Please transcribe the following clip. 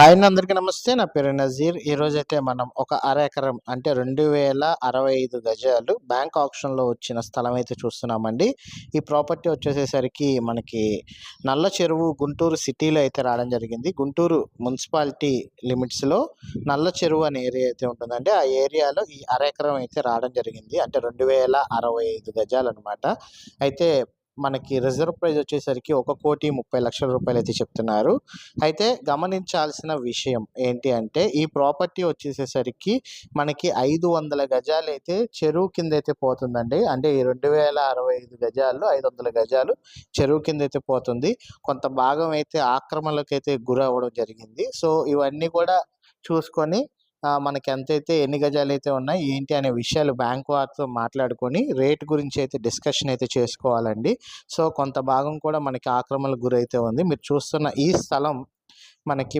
Hi అందరికీ నమస్తే. నా పేరు నజీర్. ఈరోజైతే మనం ఒక అర ఎకరం అంటే రెండు వేల అరవై ఐదు గజాలు బ్యాంక్ ఆప్షన్లో వచ్చిన స్థలం అయితే చూస్తున్నామండి. ఈ ప్రాపర్టీ వచ్చేసేసరికి మనకి నల్ల చెరువు గుంటూరు సిటీలో అయితే రావడం జరిగింది. గుంటూరు మున్సిపాలిటీ లిమిట్స్లో నల్ల చెరువు అనే ఏరియా అయితే ఉంటుందండి. ఆ ఏరియాలో ఈ అర ఎకరం అయితే రావడం జరిగింది. అంటే రెండు వేల అరవై ఐదు గజాలు అనమాట అయితే మనకి రిజర్వ్ ప్రైజ్ వచ్చేసరికి ఒక కోటి ముప్పై లక్షల రూపాయలు అయితే చెప్తున్నారు. అయితే గమనించాల్సిన విషయం ఏంటి అంటే ఈ ప్రాపర్టీ వచ్చేసేసరికి మనకి ఐదు వందల గజాలు అయితే చెరువు కింద అయితే పోతుందండి. అంటే ఈ రెండు వేల అరవై ఐదు గజాలు ఐదు వందల గజాలు చెరువు కింద అయితే పోతుంది. కొంత భాగం అయితే ఆక్రమణలకు అయితే గురవ్వడం జరిగింది. సో ఇవన్నీ కూడా చూసుకొని మనకి ఎంతైతే ఎన్ని గజాలు అయితే ఉన్నాయి ఏంటి అనే విషయాలు బ్యాంక్ వారితో మాట్లాడుకొని రేట్ గురించి అయితే డిస్కషన్ అయితే చేసుకోవాలండి. సో కొంత భాగం కూడా మనకి ఆక్రమణకు గురైతే ఉంది. మీరు చూస్తున్న ఈ స్థలం మనకి